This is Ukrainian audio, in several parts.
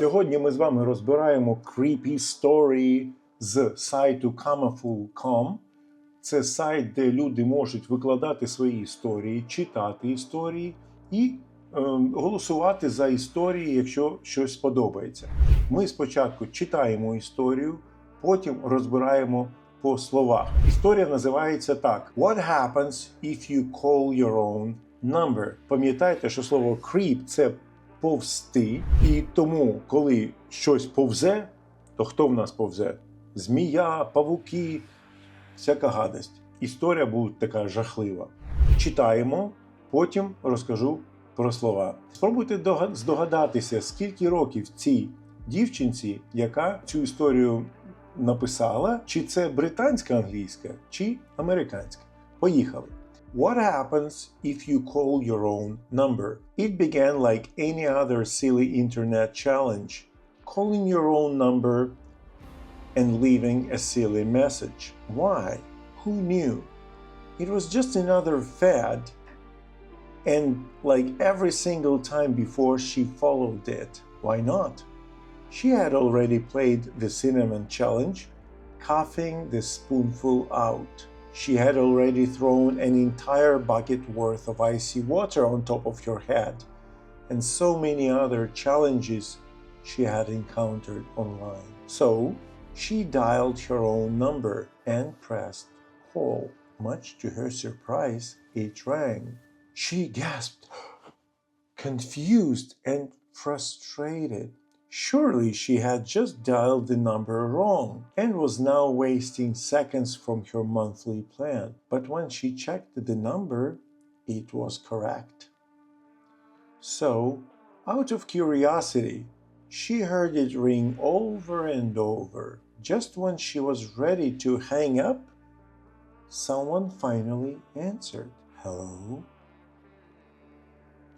Сьогодні ми з вами розбираємо creepy story з сайту Comerful.com. Це сайт, де люди можуть викладати свої історії, читати історії і е, голосувати за історії, якщо щось сподобається. Ми спочатку читаємо історію, потім розбираємо по словах. Історія називається так: What happens if you call your own number? Пам'ятайте, що слово creep – це повсти, і тому, коли щось повзе, то хто в нас повзе? Змія, павуки, всяка гадость. Історія буде така жахлива. Читаємо, потім розкажу про слова. Спробуйте здогадатися, скільки років цій дівчинці, яка цю історію написала, чи це британська англійська, чи американська. Поїхали. What happens if you call your own number? It began like any other silly internet challenge, calling your own number and leaving a silly message. Why? Who knew? It was just another fad, and like every single time before, she followed it. Why not? She had already played the cinnamon challenge, coughing the spoonful out. She had already thrown an entire bucket worth of icy water on top of your head, and so many other challenges she had encountered online. So she dialed her own number and pressed call. Much to her surprise, it rang. She gasped, confused and frustrated. Surely she had just dialed the number wrong and was now wasting seconds from her monthly plan. But when she checked the number, it was correct. So, out of curiosity, she heard it ring over and over. Just when she was ready to hang up, someone finally answered. Hello?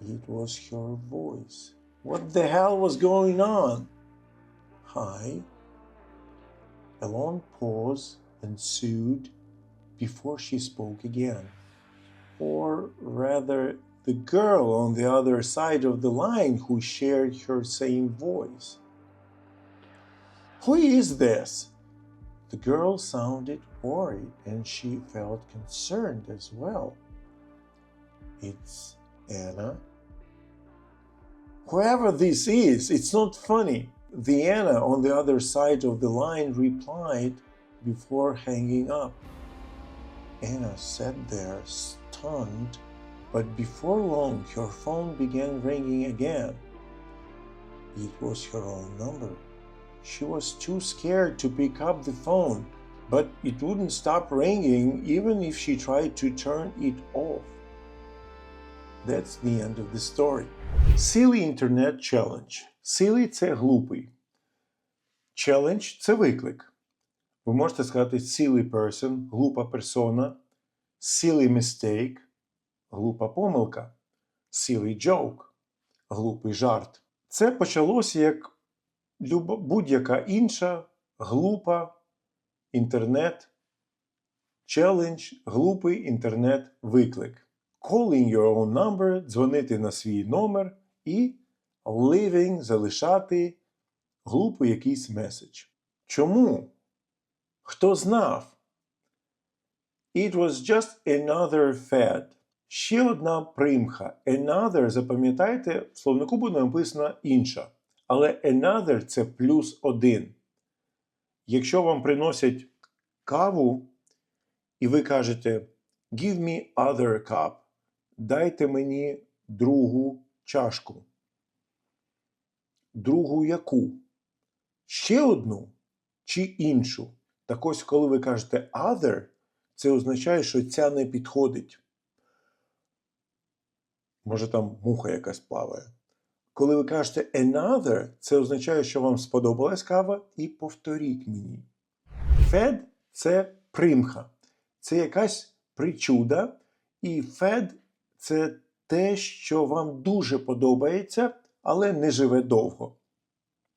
It was her voice. What the hell was going on? Hi. A long pause ensued before she spoke again. Or rather, the girl on the other side of the line who shared her same voice. Who is this? The girl sounded worried and she felt concerned as well. It's Anna. Whoever this is, it's not funny. The Anna on the other side of the line replied before hanging up. Anna sat there stunned, but before long her phone began ringing again. It was her own number. She was too scared to pick up the phone, but it wouldn't stop ringing even if she tried to turn it off. That's the end of the story. Silly Internet Challenge. Silly – це глупий. Challenge – це виклик. Ви можете сказати silly person, глупа персона, silly mistake, глупа помилка, silly joke, глупий жарт. Це почалося як будь-яка інша глупа інтернет челендж, глупий інтернет-виклик. Calling your own number, дзвонити на свій номер і leaving, залишати глупий якийсь меседж. Чому? Хто знав? It was just another fad. Ще одна примха. Another, запам'ятайте, в словнику буде написано інша. Але another це плюс один. Якщо вам приносять каву, і ви кажете Give me other cup, дайте мені другу чашку. Другу яку? Ще одну чи іншу? Так ось, коли ви кажете other, це означає, що ця не підходить. Може, там муха якась плаває. Коли ви кажете another, це означає, що вам сподобалась кава, і повторіть мені. Фед це примха, це якась причуда, і фед це те, що вам дуже подобається, але не живе довго.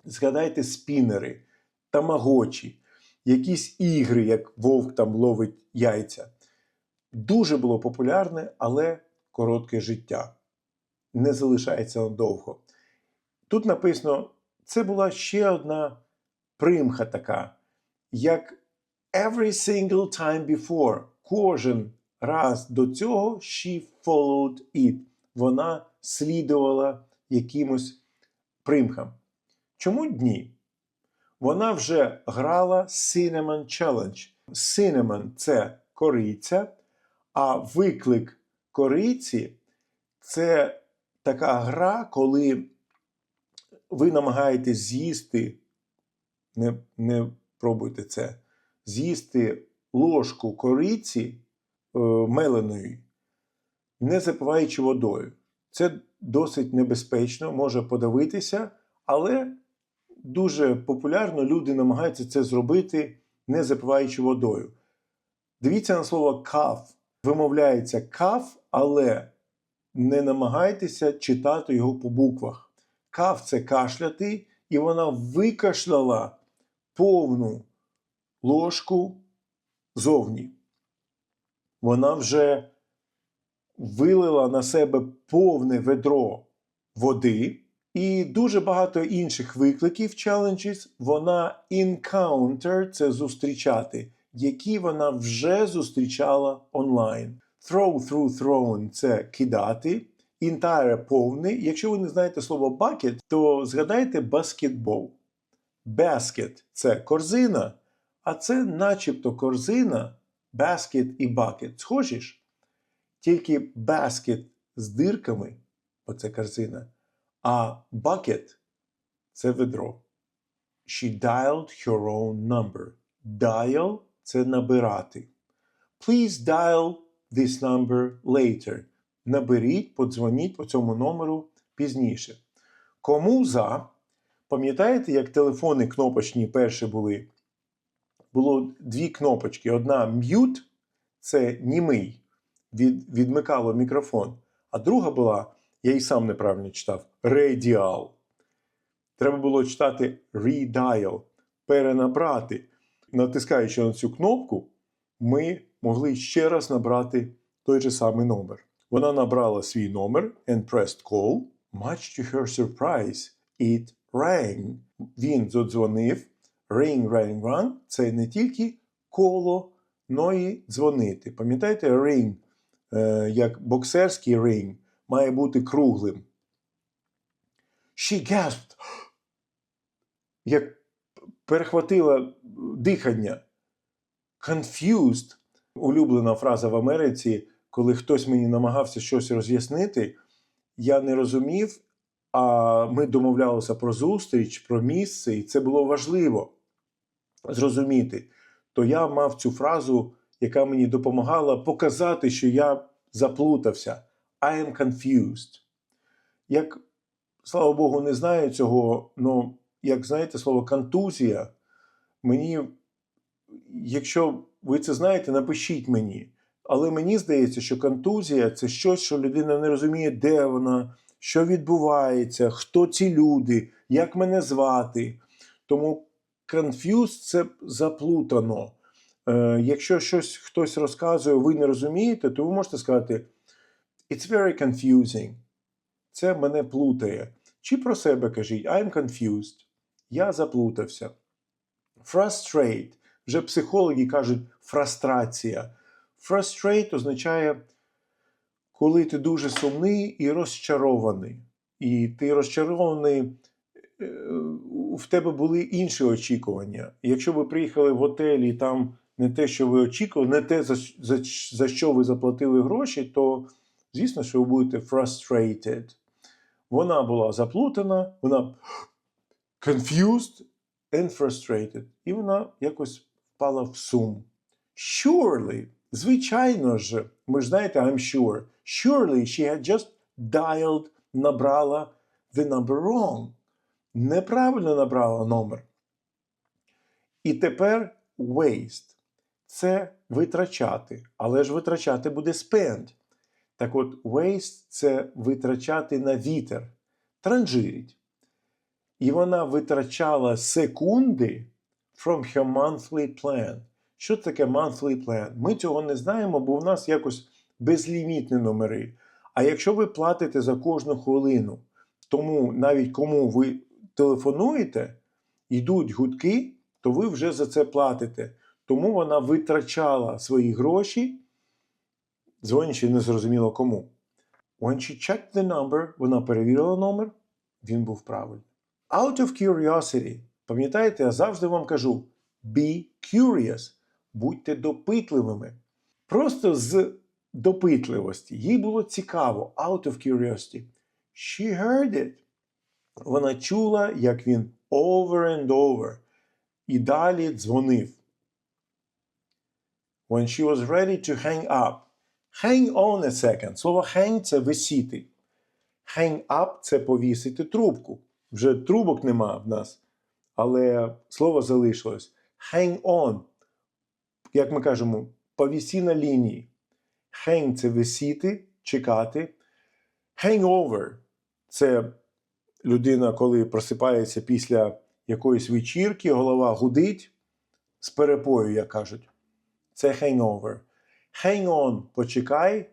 Згадайте спінери, тамагочі, якісь ігри, як вовк там ловить яйця. Дуже було популярне, але коротке життя. Не залишається надовго. Тут написано це була ще одна примха така, як every single time before. Кожен раз до цього she followed it. Вона слідувала якимось примхам. Чому дні? Вона вже грала Cinnamon Challenge. Cinnamon – це кориця, а виклик кориці це така гра, коли ви намагаєтесь з'їсти, не, не пробуйте це, з'їсти ложку кориці е, меленої, не запиваючи водою. Це досить небезпечно, може подавитися, але дуже популярно люди намагаються це зробити, не запиваючи водою. Дивіться на слово каф. Вимовляється каф, але не намагайтеся читати його по буквах. Каф це кашляти, і вона викашляла повну ложку зовні. Вона вже вилила на себе повне ведро води, і дуже багато інших викликів challenges вона encounter – це зустрічати, які вона вже зустрічала онлайн. Throw through thrown – це кидати. Entire – повний. Якщо ви не знаєте слово bucket, то згадайте баскетбол. Basket – це корзина, а це начебто корзина, basket і bucket. Схожі ж? Тільки basket з дирками, оце корзина, а bucket – це ведро. She dialed her own number. Dial – це набирати. Please dial this number later. Наберіть, подзвоніть по цьому номеру пізніше. Кому за? Пам'ятаєте, як телефони кнопочні перші були? Було дві кнопочки. Одна mute – це німий, від, відмикало мікрофон. А друга була, я і сам неправильно читав, radial. Треба було читати redial, перенабрати. Натискаючи на цю кнопку, ми могли ще раз набрати той же самий номер. Вона набрала свій номер and pressed call. Much to her surprise, it rang. Він задзвонив. Ring, ring, rang – це не тільки коло, но і дзвонити. Пам'ятаєте, ring, е, як боксерський ринг, має бути круглим. She gasped. Як перехватила дихання. Confused – улюблена фраза в Америці, коли хтось мені намагався щось роз'яснити, я не розумів, а ми домовлялися про зустріч, про місце, і це було важливо зрозуміти. То я мав цю фразу, яка мені допомагала показати, що я заплутався. I am confused. Як, слава Богу, не знаю цього, але як знаєте слово контузія, мені, якщо ви це знаєте, напишіть мені. Але мені здається, що контузія це щось, що людина не розуміє, де вона, що відбувається, хто ці люди, як мене звати. Тому confused – це заплутано. Е, якщо щось хтось розказує, ви не розумієте, то ви можете сказати It's very confusing. Це мене плутає. Чи про себе кажіть I'm confused. Я заплутався. Frustrate. Вже психологи кажуть фрустрація. Frustrate означає, коли ти дуже сумний і розчарований. І ти розчарований, е, в тебе були інші очікування. Якщо ви приїхали в готель і там не те, що ви очікували, не те, за, за, за що ви заплатили гроші, то звісно, що ви будете frustrated. Вона була заплутана, вона confused and frustrated. І вона якось впала в сум. Surely, звичайно ж, ми ж знаєте, I'm sure. Surely she had just dialed, набрала the number wrong. Неправильно набрала номер. І тепер waste. Це витрачати. Але ж витрачати буде spend. Так от, waste – це витрачати на вітер, транжирить. І вона витрачала секунди from her monthly plan. Що таке monthly plan? Ми цього не знаємо, бо в нас якось безлімітні номери. А якщо ви платите за кожну хвилину, тому навіть кому ви телефонуєте, йдуть гудки, то ви вже за це платите. Тому вона витрачала свої гроші, дзвонячи незрозуміло кому. When she checked the number, вона перевірила номер, він був правильний. Out of curiosity. Пам'ятаєте, я завжди вам кажу: be curious, будьте допитливими. Просто з допитливості. Їй було цікаво, out of curiosity. She heard it. Вона чула, як він over and over. І далі дзвонив. When she was ready to hang up. Hang on a second. Слово hang це висіти. Hang up це повісити трубку. Вже трубок нема в нас, але слово залишилось. Hang on. Як ми кажемо, повісі на лінії. Hang це висіти, чекати. Hangover це людина, коли просипається після якоїсь вечірки, голова гудить з перепою, як кажуть. Це hangover. Hang on, почекай.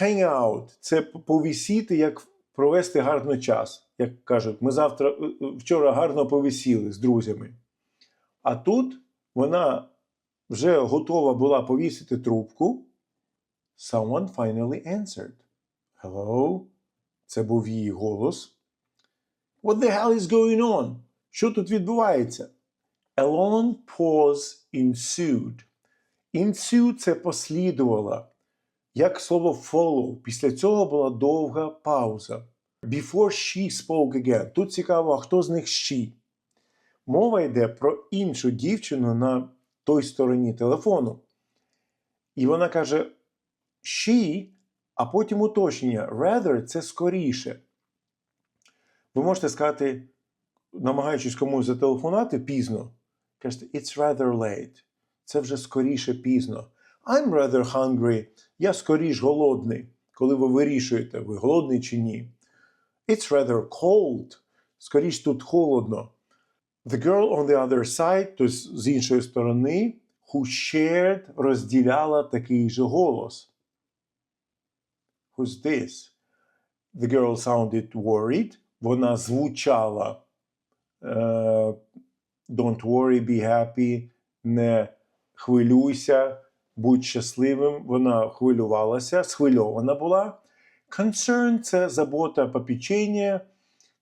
Hang out це повісіти, як провести гарно час. Як кажуть, ми завтра е, е, вчора гарно повісіли з друзями. А тут вона вже готова була повісити трубку. Someone finally answered. Hello? Це був її голос. What the hell is going on? Що тут відбувається? A long pause ensued. Ensue – це послідувала. Як слово follow. Після цього була довга пауза. Before she spoke again. Тут цікаво, хто з них she? Мова йде про іншу дівчину на той стороні телефону. І вона каже she, а потім уточнення. Rather це скоріше. Ви можете сказати, намагаючись комусь зателефонувати пізно, кажете, it's rather late. Це вже скоріше пізно. I'm rather hungry. Я скоріш голодний. Коли ви вирішуєте, ви голодний чи ні. It's rather cold. Скоріш тут холодно. The girl on the other side, тобто з іншої сторони, who shared, розділяла такий же голос. Who's this? The girl sounded worried. Вона звучала е, Don't worry, be happy, не хвилюйся, будь щасливим. Вона хвилювалася, схвильована була. Concern – це забота, попечення.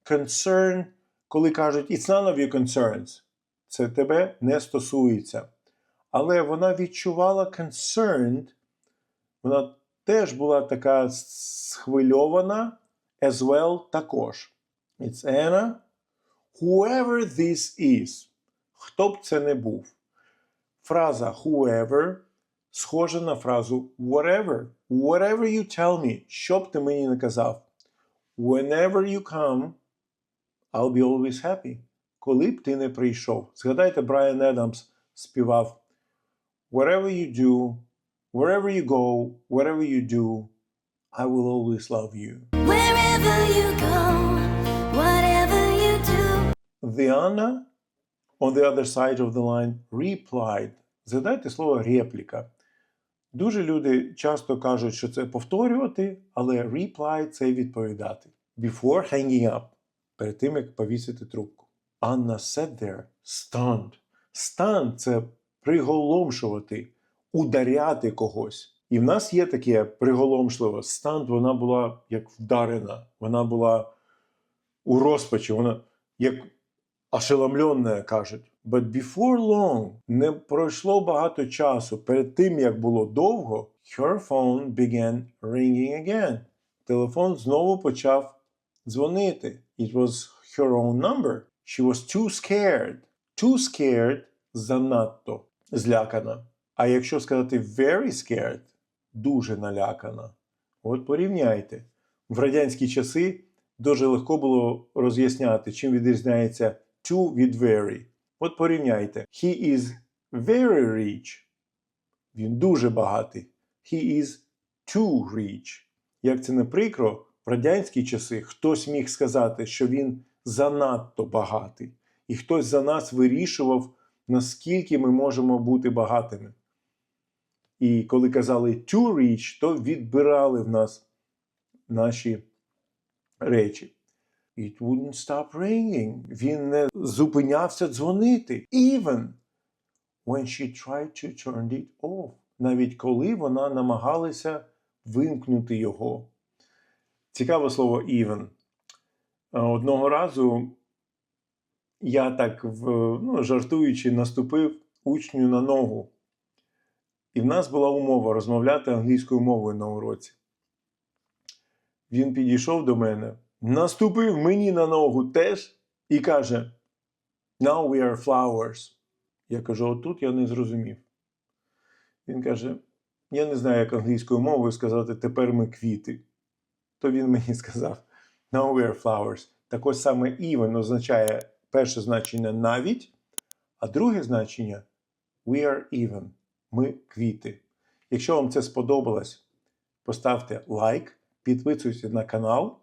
Concern, коли кажуть It's none of your concerns. Це тебе не стосується. Але вона відчувала concerned, вона теж була така схвильована, as well також. It's Anna. Whoever this is. Хто б це не був. Фраза whoever схожа на фразу whatever. Whatever you tell me. Що б ти мені не казав. Whenever you come, I'll be always happy. Коли б ти не прийшов. Згадайте, Брайан Едамс співав Wherever you do, wherever you go, whatever you do, I will always love you. Wherever you go, whatever you do. The Anna on the other side of the line replied. Згадайте слово репліка. Дуже люди часто кажуть, що це повторювати, але reply – це відповідати. Before hanging up. Перед тим, як повісити трубку. Anna sat there, stunned. Stun – це приголомшувати, ударяти когось. І в нас є таке приголомшливе. Stunned, вона була як вдарена, вона була у розпачі, вона як ошеломлена, кажуть. But before long, не пройшло багато часу. Перед тим, як було довго, her phone began ringing again. Телефон знову почав дзвонити. It was her own number. She was too scared. Too scared – занадто злякана. А якщо сказати very scared – дуже налякана. От порівняйте. В радянські часи дуже легко було роз'ясняти, чим відрізняється to від very. От порівняйте. He is very rich. Він дуже багатий. He is too rich. Як це не прикро, в радянські часи хтось міг сказати, що він занадто багатий. І хтось за нас вирішував, наскільки ми можемо бути багатими. І коли казали too rich, то відбирали в нас наші речі. It wouldn't stop ringing. Він не зупинявся дзвонити. Even when she tried to turn it off. Навіть коли вона намагалася вимкнути його. Цікаве слово even. Е, Одного разу я так, ну, жартуючи, наступив учню на ногу. І в нас була умова розмовляти англійською мовою на уроці. Він підійшов до мене, наступив мені на ногу теж і каже: Now we are flowers. Я кажу: отут я не зрозумів. Він каже: Я не знаю, як англійською мовою сказати тепер ми квіти. То він мені сказав: Now we are flowers. Так ось саме even означає перше значення навіть, а друге значення we are even. Ми квіти. Якщо вам це сподобалось, поставте лайк, підписуйтесь на канал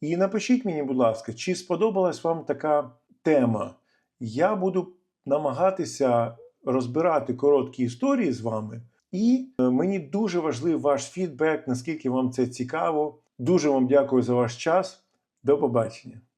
і напишіть мені, будь ласка, чи сподобалась вам така тема. Я буду намагатися розбирати короткі історії з вами. І е, мені дуже важливий ваш фідбек, наскільки вам це цікаво. Дуже вам дякую за ваш час. До побачення.